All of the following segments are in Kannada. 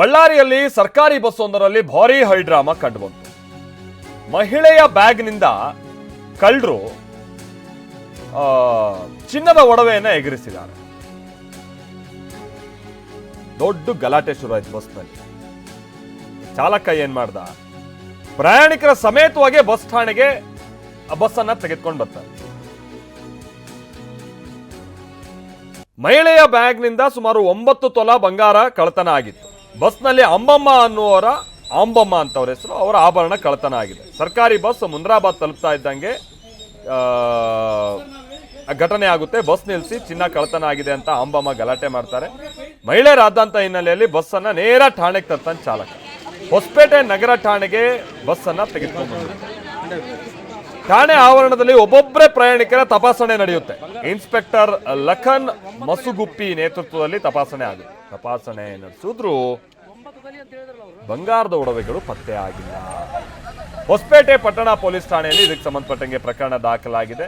ಬಳ್ಳಾರಿಯಲ್ಲಿ ಸರ್ಕಾರಿ ಬಸ್ ಒಂದರಲ್ಲಿ ಭಾರಿ ಹೈಡ್ರಾಮಾ ಕಂಡುಬಂತು. ಮಹಿಳೆಯ ಬ್ಯಾಗ್ನಿಂದ ಕಳ್ಳರು ಚಿನ್ನದ ಒಡವೆಯನ್ನ ಎಗರಿಸಿದ್ದಾರೆ. ದೊಡ್ಡ ಗಲಾಟೆ ಶುರುವಾಯ್ತು ಬಸ್ನಲ್ಲಿ. ಚಾಲಕ ಏನ್ ಮಾಡ್ದ? ಪ್ರಯಾಣಿಕರ ಸಮೇತವಾಗಿ ಬಸ್ ಠಾಣೆಗೆ ಬಸ್ ಅನ್ನ ತೆಗೆದುಕೊಂಡು ಬರ್ತಾರೆ ಮಹಿಳೆಯ ಬ್ಯಾಗ್ನಿಂದ ಸುಮಾರು ಒಂಬತ್ತು ತೊಲ ಬಂಗಾರ ಕಳತನ ಆಗಿತ್ತು. ಬಸ್ನಲ್ಲಿ ಅಂಬಮ್ಮ ಅನ್ನುವರ ಅಂಬಮ್ಮ ಅಂತವ್ರ ಹೆಸರು, ಅವರ ಆಭರಣ ಕಳತನ ಆಗಿದೆ. ಸರ್ಕಾರಿ ಬಸ್ ಮುಂದ್ರಾಬಾದ್ ತಲುಪ್ತಾ ಇದ್ದಂಗೆ ಘಟನೆ ಆಗುತ್ತೆ. ಬಸ್ ನಿಲ್ಲಿಸಿ ಚಿನ್ನ ಕಳತನ ಆಗಿದೆ ಅಂತ ಅಂಬಮ್ಮ ಗಲಾಟೆ ಮಾಡ್ತಾರೆ. ಮಹಿಳೆಯರಾದಂಥ ಹಿನ್ನೆಲೆಯಲ್ಲಿ ಬಸ್ಸನ್ನು ನೇರ ಠಾಣೆಗೆ ತರ್ತಾನೆ ಚಾಲಕ. ಹೊಸಪೇಟೆ ನಗರ ಠಾಣೆಗೆ ಬಸ್ಸನ್ನು ತೆಗೆದುಕೊಂಡು. ಠಾಣೆ ಆವರಣದಲ್ಲಿ ಒಬ್ಬೊಬ್ಬರೇ ಪ್ರಯಾಣಿಕರ ತಪಾಸಣೆ ನಡೆಯುತ್ತೆ. ಇನ್ಸ್ಪೆಕ್ಟರ್ ಲಖನ್ ಮಸುಗುಪ್ಪಿ ನೇತೃತ್ವದಲ್ಲಿ ತಪಾಸಣೆ ಆಗುತ್ತೆ. ತಪಾಸಣೆ ನಡೆಸಿದ್ರು. ಬಂಗಾರದ ಒಡವೆಗಳು ಪತ್ತೆ ಆಗಿಲ್ಲ. ಹೊಸಪೇಟೆ ಪಟ್ಟಣ ಪೊಲೀಸ್ ಠಾಣೆಯಲ್ಲಿ ಇದಕ್ಕೆ ಸಂಬಂಧಪಟ್ಟಂಗೆ ಪ್ರಕರಣ ದಾಖಲಾಗಿದೆ.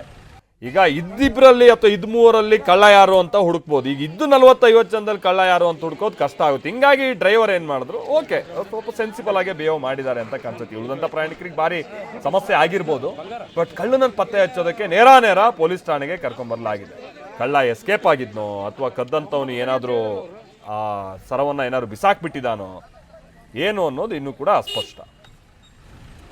ಈಗ ಇದ್ದಿಬ್ರಲ್ಲಿ ಅಥವಾ ಇದ್ ಮೂವರಲ್ಲಿ ಕಳ್ಳ ಯಾರು ಅಂತ ಹುಡುಕ್ಬೋದು. ಈಗ ಇದ್ದು ನಲವತ್ತೈವತ್ತು ಜನದಲ್ಲಿ ಕಳ್ಳ ಯಾರು ಅಂತ ಹುಡುಕೋದು ಕಷ್ಟ ಆಗುತ್ತೆ. ಹಿಂಗಾಗಿ ಡ್ರೈವರ್ ಏನು ಮಾಡಿದ್ರು? ಓಕೆ, ಸ್ವಲ್ಪ ಸೆನ್ಸಿಬಲ್ ಆಗಿ ಬಿಹೇವ್ ಮಾಡಿದ್ದಾರೆ ಅಂತ ಕಾಣಿಸುತ್ತೆ. ಉಳಿದಂಥ ಪ್ರಯಾಣಿಕರಿಗೆ ಭಾರಿ ಸಮಸ್ಯೆ ಆಗಿರ್ಬೋದು. ಬಟ್ ಕಳ್ಳನನ್ನು ಪತ್ತೆ ಹಚ್ಚೋದಕ್ಕೆ ನೇರ ನೇರ ಪೊಲೀಸ್ ಠಾಣೆಗೆ ಕರ್ಕೊಂಡ್ಬರಲಾಗಿದೆ ಕಳ್ಳ ಎಸ್ಕೇಪ್ ಆಗಿದ್ನೋ ಅಥವಾ ಕದ್ದಂಥವನು ಏನಾದರೂ ಆ ಸರವನ್ನು ಏನಾದ್ರು ಬಿಸಾಕ್ಬಿಟ್ಟಿದಾನೋ ಏನು ಅನ್ನೋದು ಇನ್ನೂ ಕೂಡ ಅಸ್ಪಷ್ಟ.